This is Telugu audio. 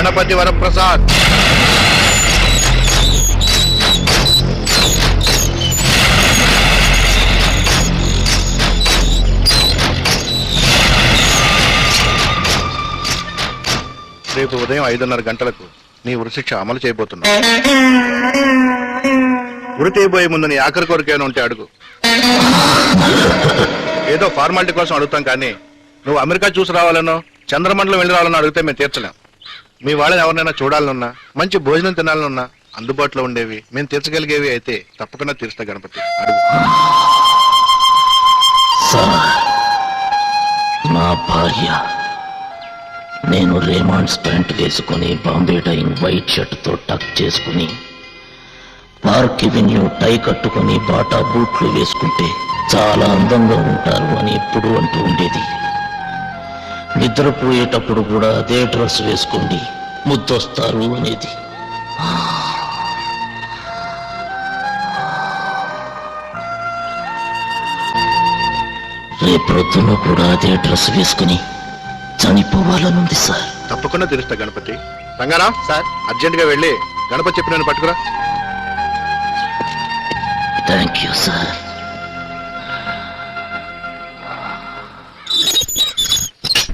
గణపతి వరప్రసాద్. రేపు ఉదయం ఐదున్నర గంటలకు నీ ఉరిశిక్ష అమలు చేయబోతున్నా. ఉరి తీయబోయే ముందు నీ ఆఖరి కోరికైనా ఉంటే అడుగు. ఏదో ఫార్మాలిటీ కోసం అడుగుతాం కానీ నువ్వు అమెరికా చూసి రావాలనో చంద్రమండలం వెళ్ళి రావాలనో అడిగితే మేము తీర్చలేం. మీ వాళ్ళని ఎవరినైనా చూడాలనున్నా మంచి భోజనం తినాలనున్నా అందుబాటులో ఉండేవి మేము తీర్చగలిగేవి అయితే తప్పకుండా తీరుస్తా గణపతి. అడుగు. నా భార్య నేను రేమాండ్స్ ప్యాంట్ వేసుకుని బాంబే డైన్ వైట్ షర్ట్తో టక్ చేసుకుని పార్క్ ఎవెన్యూ టై కట్టుకుని బాటా బూట్లు వేసుకుంటే చాలా అందంగా ఉంటారు అని ఎప్పుడు అంటూ ఉండేది. నిద్రపోయేటప్పుడు కూడా అదే డ్రెస్ వేసుకోండి. ముద్దొస్తారు అనేది. రేపొద్దున కూడా అదే డ్రెస్ వేసుకుని చనిపోవాలనుంది సార్. తప్పకుండా తీరుస్తా గణపతి. రంగారా సార్. అర్జెంట్గా వెళ్ళి గణపతి చెప్పి నేను పట్టుకురా. Thank you sir.